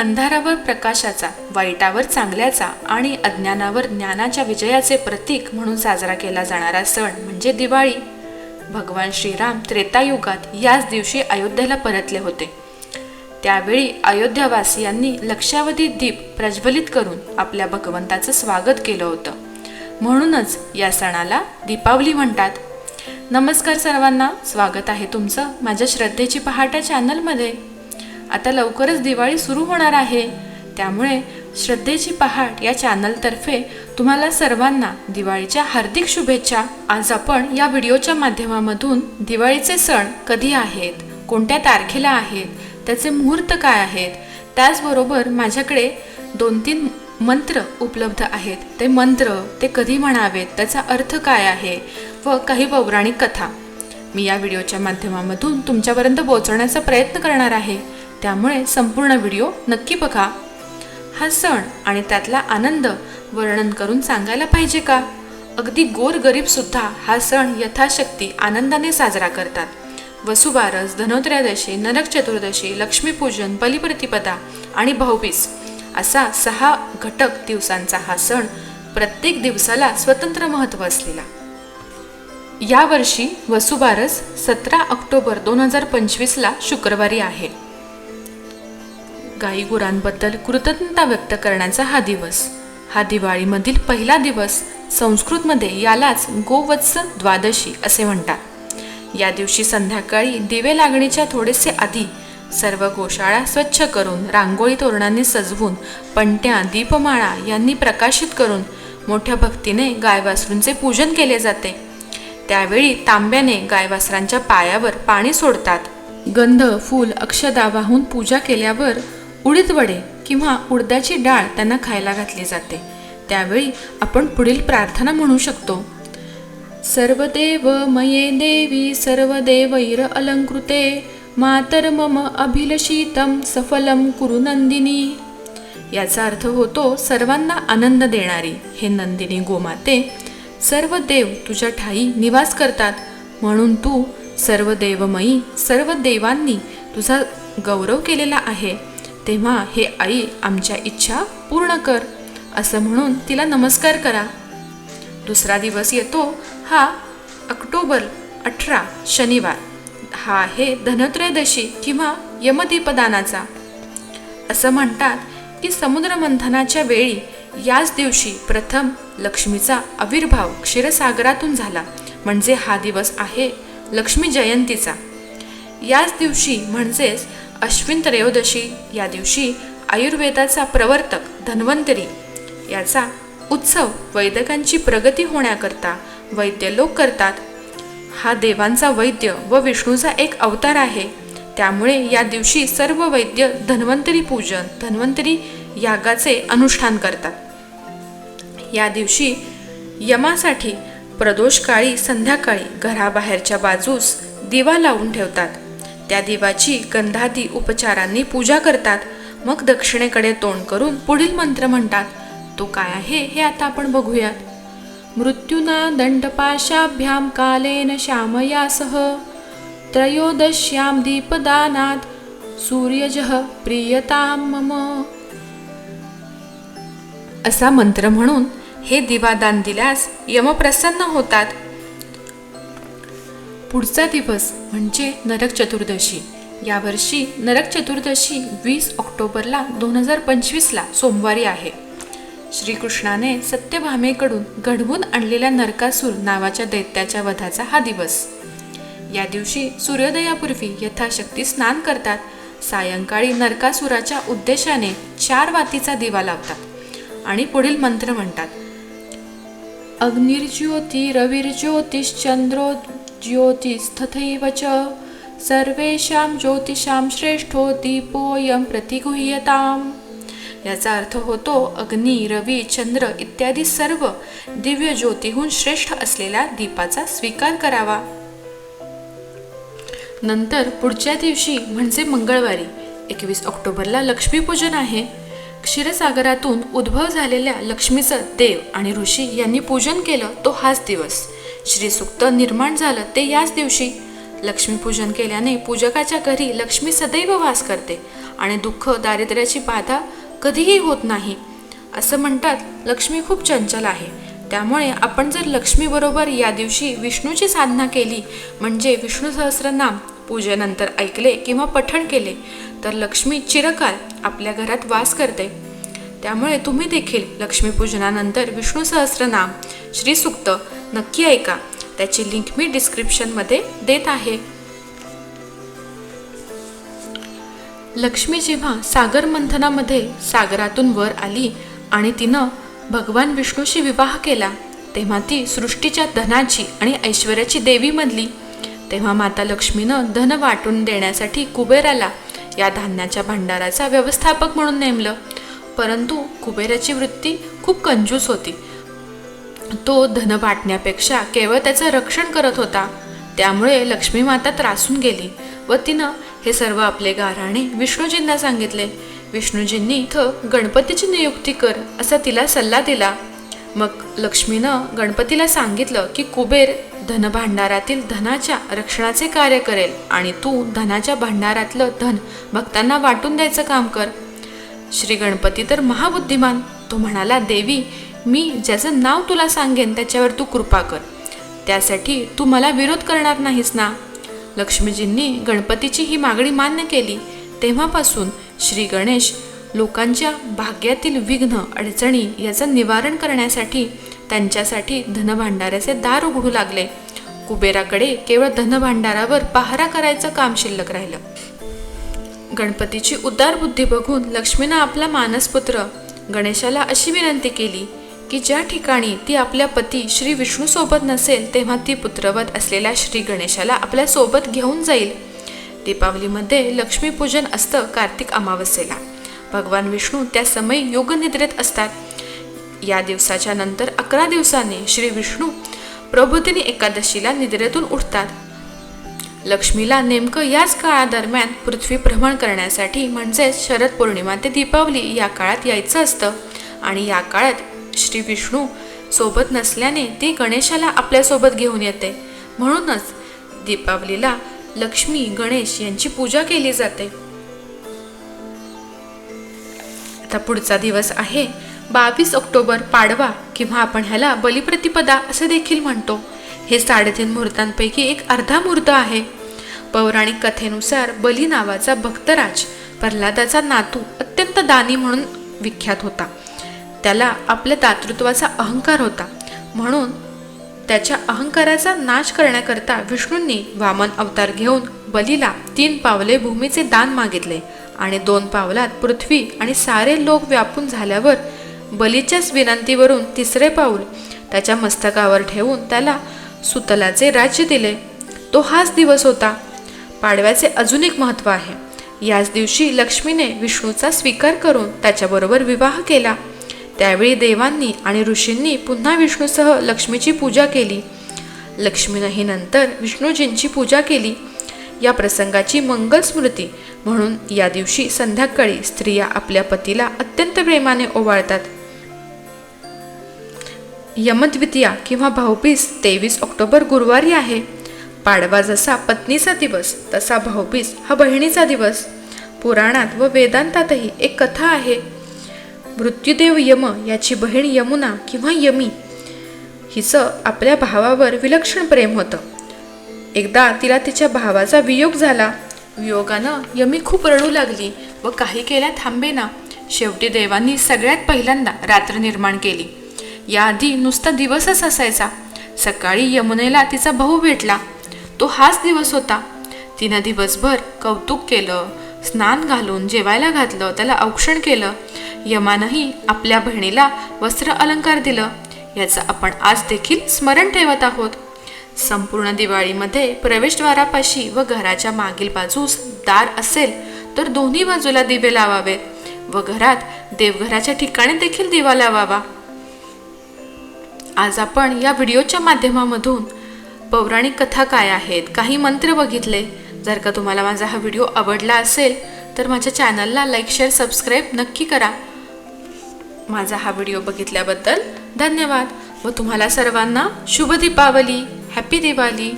अंधारावर प्रकाशाचा वाईटावर चांगल्याचा आणि अज्ञानावर ज्ञानाच्या विजयाचे प्रतीक म्हणून साजरा केला जाणारा सण म्हणजे दिवाळी. भगवान श्रीराम त्रेतायुगात याच दिवशी अयोध्येला परतले होते. त्यावेळी अयोध्यावासियांनी लक्षावधी दीप प्रज्वलित करून आपल्या भगवंताचं स्वागत केलं होतं. म्हणूनच या सणाला दीपावली म्हणतात. नमस्कार सर्वांना स्वागत आहे तुमचं माझ्या श्रद्धेची पहाटा चॅनलमध्ये आता लवकरच दिवाळी सुरू होणार आहे. त्यामुळे श्रद्धेची पहाट या चॅनलतर्फे तुम्हाला सर्वांना दिवाळीच्या हार्दिक शुभेच्छा. आज आपण या व्हिडिओच्या माध्यमामधून दिवाळीचे सण कधी आहेत कोणत्या तारखेला आहेत त्याचे मुहूर्त काय आहेत त्याचबरोबर माझ्याकडे दोन तीन मंत्र उपलब्ध आहेत. ते मंत्र ते कधी म्हणावेत त्याचा अर्थ काय आहे व काही पौराणिक कथा. मी या व्हिडिओच्या माध्यमामधून तुमच्यापर्यंत पोहोचवण्याचा प्रयत्न करणार आहे. त्यामुळे संपूर्ण व्हिडिओ नक्की बघा. हा सण आणि त्यातला आनंद वर्णन करून सांगायला पाहिजे का? अगदी गोरगरीबसुद्धा सुद्धा हा सण यथाशक्ती आनंदाने साजरा करतात. वसुबारस धनोत्रयोदशी नरक चतुर्दशी लक्ष्मीपूजन बलिप्रतिपदा आणि भाऊबीज असा सहा घटक दिवसांचा हा सण प्रत्येक दिवसाला स्वतंत्र महत्त्व असलेला. यावर्षी वसुबारस सतरा ऑक्टोबर दोन हजार पंचवीसला शुक्रवारी आहे. गाई गुरांबद्दल कृतज्ञता व्यक्त करण्याचा हा दिवस. हा दिवाळीमधील पहिला दिवस संस्कृतमध्ये यालाच गोवत्स द्वादशी असे म्हणतात. या दिवशी संध्याकाळी दिवे लागणीच्या थोडेसे आधी सर्व गोशाळा स्वच्छ करून रांगोळी तोरणांनी सजवून पणत्या दीपमाळा यांनी प्रकाशित करून मोठ्या भक्तीने गायवासरूंचे पूजन केले जाते. त्यावेळी तांब्याने गायवासरांच्या पायावर पाणी सोडतात. गंध फूल अक्षदा वाहून पूजा केल्यावर उडीद वडे किंवा उडदाची डाळ त्यांना खायला घातली जाते. त्यावेळी आपण पुढील प्रार्थना म्हणू शकतो. सर्वदेव मये देवी सर्वदेवैर अलंकृते मातर मम अभिलषितम सफलम कुरु नंदिनी. याचा अर्थ होतो सर्वांना आनंद देणारी. हे नंदिनी गोमाते सर्व देव तुझ्या ठाई निवास करतात. म्हणून तू सर्व देवमयी सर्व देवांनी तुझा गौरव केलेला आहे. तेव्हा हे आई आमच्या इच्छा पूर्ण कर असं म्हणून तिला नमस्कार करा. दुसरा दिवस येतो हा ऑक्टोबर अठरा शनिवार. हा आहे धनत्रयोदशी किंवा यमदीपदानाचा. असं म्हणतात की समुद्रमंथनाच्या वेळी याच दिवशी प्रथम लक्ष्मीचा आविर्भाव क्षीरसागरातून झाला म्हणजे हा दिवस आहे लक्ष्मी जयंतीचा. याच दिवशी म्हणजेच अश्विन त्रयोदशी या दिवशी आयुर्वेदाचा प्रवर्तक धन्वंतरी याचा उत्सव वैदकांची प्रगती होण्याकरता वैद्य लोक करतात. हा देवांचा वैद्य व विष्णूचा एक अवतार आहे. त्यामुळे या दिवशी सर्व वैद्य धन्वंतरी पूजन धन्वंतरी यागाचे अनुष्ठान करतात. या दिवशी यमासाठी प्रदोषकाळी संध्याकाळी घराबाहेरच्या बाजूस दिवा लावून ठेवतात. त्या देवाची गंधादी उपचारांनी पूजा करतात. मग दक्षिणेकडे तोंड करून पुढील मंत्र म्हणतात तो काय आहे हे आता आपण बघूयात. मृत्यूना दंडपाशाभ्याम कालेन श्यामयासह त्रयोदश्याम दीपदानात सूर्यजः प्रियताम मम. असा मंत्र म्हणून हे दिवादान दिल्यास यमप्रसन्न होतात. पुढचा दिवस म्हणजे नरक चतुर्दशी. यावर्षी नरक चतुर्दशी वीस ऑक्टोबरला दोन हजार पंचवीसला सोमवारी आहे. श्रीकृष्णाने सत्यभामेकडून घडवून आणलेल्या नरकासूर नावाच्या दैत्याच्या वधाचा हा दिवस. या दिवशी सूर्योदयापूर्वी यथाशक्ती स्नान करतात. सायंकाळी नरकासुराच्या उद्देशाने चार वातीचा दिवा लावतात आणि पुढील मंत्र म्हणतात. अग्निर्ज्योती रविर्ज्योतिश्चंद्रो ज्योतिस्तथैव च। सर्वेषां ज्योतिषां श्रेष्ठो दीपोऽयं प्रतिगुह्यताम्। याचा अर्थ होतो अग्नी रवी चंद्र इत्यादी सर्व दिव्य ज्योतीहून श्रेष्ठ असलेल्या दीपाचा स्वीकार करावा। नंतर पुढच्या दिवशी म्हणजे मंगळवारी एकवीस ऑक्टोबरला लक्ष्मीपूजन आहे। क्षीरसागरातून उद्भव झालेल्या लक्ष्मीचं देव आणि ऋषी यांनी पूजन केलं तो हाच दिवस। श्रीसुक्त निर्माण झालं ते याच दिवशी. लक्ष्मीपूजन केल्याने पूजकाच्या घरी लक्ष्मी सदैव वास करते आणि दुःख दारिद्र्याची बाधा कधीही होत नाही. असं म्हणतात लक्ष्मी खूप चंचल आहे. त्यामुळे आपण जर लक्ष्मीबरोबर या दिवशी विष्णूची साधना केली म्हणजे विष्णू सहस्रनाम पूजेनंतर ऐकले किंवा पठण केले तर लक्ष्मी चिरकाल आपल्या घरात वास करते. त्यामुळे तुम्ही देखील लक्ष्मीपूजनानंतर विष्णू सहस्रनाम श्रीसुक्त नक्की ऐका. त्याची लिंक मी डिस्क्रिप्शनमध्ये देत आहे. लक्ष्मी जेव्हा सागर मंथनामध्ये सागरातून वर आली आणि तिनं भगवान विष्णूशी विवाह केला तेव्हा ती सृष्टीच्या धनाची आणि ऐश्वर्याची देवी बनली. तेव्हा माता लक्ष्मीनं धन वाटून देण्यासाठी कुबेराला या धान्याच्या भांडाराचा व्यवस्थापक म्हणून नेमलं. परंतु कुबेराची वृत्ती खूप कंजूस होती. तो धन वाटण्यापेक्षा केवळ त्याचं रक्षण करत होता. त्यामुळे लक्ष्मी माता त्रासून गेली व तिनं हे सर्व आपले गाराणे विष्णूजींना सांगितले. विष्णूजींनी इथं गणपतीची नियुक्ती कर असा तिला सल्ला दिला. मग लक्ष्मीनं गणपतीला सांगितलं की कुबेर धनभांडारातील धनाच्या रक्षणाचे कार्य करेल आणि तू धनाच्या भांडारातलं धन भक्तांना वाटून द्यायचं काम कर. श्री गणपती तर महाबुद्धिमान. तो म्हणाला देवी मी ज्याचं नाव तुला सांगेन त्याच्यावर तू कृपा कर. त्यासाठी तू मला विरोध करणार नाहीस ना? लक्ष्मीजींनी गणपतीची ही मागणी मान्य केली. तेव्हापासून श्री गणेश लोकांच्या भाग्यातील विघ्न अडचणी याचं निवारण करण्यासाठी त्यांच्यासाठी धनभांडाऱ्याचे दार उघडू लागले. कुबेराकडे केवळ धनभांडारावर पहारा करायचं काम शिल्लक राहिलं. गणपतीची उदार बुद्धी बघून लक्ष्मीनं आपला मानसपुत्र गणेशाला अशी विनंती केली की ज्या ठिकाणी ती आपल्या पती श्री विष्णूसोबत नसेल तेव्हा ती पुत्रवत असलेल्या श्री गणेशाला आपल्यासोबत घेऊन जाईल. दीपावलीमध्ये लक्ष्मीपूजन असतं कार्तिक अमावस्येला. भगवान विष्णू त्या समय योगनिद्रेत असतात. या दिवसाच्या नंतर अकरा दिवसांनी श्री विष्णू प्रबोधिनी एकादशीला निद्रेतून उठतात. लक्ष्मीला नेमकं याच काळादरम्यान पृथ्वी भ्रमण करण्यासाठी म्हणजेच शरद पौर्णिमा ते दीपावली या काळात यायचं असतं. आणि या काळात श्री विष्णू सोबत नसल्याने ती गणेशाला आपल्यासोबत घेऊन येते. म्हणूनच दीपावलीला लक्ष्मी गणेश यांची पूजा केली जाते. आता पुढचा दिवस आहे. बावीस ऑक्टोबर पाडवा किंवा आपण ह्याला बलिप्रतिपदा असे देखील म्हणतो. हे साडेतीन मुहूर्तांपैकी एक अर्धा मुहूर्त आहे. पौराणिक कथेनुसार बली नावाचा भक्तराज प्रल्हादाचा नातू अत्यंत दानी म्हणून विख्यात होता. त्याला आपल्या दातृत्वाचा अहंकार होता. म्हणून त्याच्या अहंकाराचा नाश करण्याकरता विष्णूंनी वामन अवतार घेऊन बलीला तीन पावले भूमीचे दान मागितले आणि दोन पावलात पृथ्वी आणि सारे लोक व्यापून झाल्यावर बलीच्याच विनंतीवरून तिसरे पाऊल त्याच्या मस्तकावर ठेवून त्याला सुतलाचे राज्य दिले. तो हाच दिवस होता. पाडव्याचे अजून एक महत्त्व आहे. याच दिवशी लक्ष्मीने विष्णूचा स्वीकार करून त्याच्याबरोबर विवाह केला. त्यावेळी देवांनी आणि ऋषींनी पुन्हा विष्णूसह लक्ष्मीची पूजा केली. लक्ष्मीनंही नंतर विष्णूजींची पूजा केली. या प्रसंगाची मंगल स्मृती म्हणून या दिवशी संध्याकाळी स्त्रिया आपल्या पतीला अत्यंत प्रेमाने ओवाळतात. यमद्वितीया किंवा भाऊबीज तेवीस ऑक्टोबर गुरुवारी आहे. पाडवा जसा पत्नीचा दिवस तसा भाऊबीज हा बहिणीचा दिवस. पुराणात व वेदांतातही एक कथा आहे. मृत्यूदेव यम याची बहीण यमुना किंवा यमी. हिचं आपल्या भावावर विलक्षण प्रेम होतं. एकदा तिला तिच्या भावाचा वियोग झाला. वियोगानं यमी खूप रडू लागली व काही केल्या थांबेना. शेवटी देवांनी सगळ्यात पहिल्यांदा रात्र निर्माण केली. याआधी नुसता दिवसच असायचा. सकाळी यमुनेला तिचा भाऊ भेटला. तो हाच दिवस होता. तिनं दिवसभर कौतुक केलं स्नान घालून जेवायला घातलं त्याला औक्षण केलं. यमानंही आपल्या बहिणीला वस्त्र अलंकार दिलं. याचं आपण आज देखील स्मरण ठेवत आहोत. संपूर्ण दिवाळीमध्ये प्रवेशद्वारापाशी व घराच्या मागील बाजूस दार असेल तर दोन्ही बाजूला दिवे लावावेत व घरात देवघराच्या ठिकाणी देखील दिवा लावावा. आज आपण या व्हिडिओच्या माध्यमामधून पौराणिक कथा काय आहेत काही मंत्र बघितले जर का तुम्हाला माझा हा व्हिडिओ आवडला असेल तर माझ्या चॅनलला लाईक शेअर सबस्क्राईब नक्की करा. माझा हा व्हिडिओ बघितल्याबद्दल धन्यवाद व तुम्हाला सर्वांना शुभ दीपावली हॅपी दिवाळी.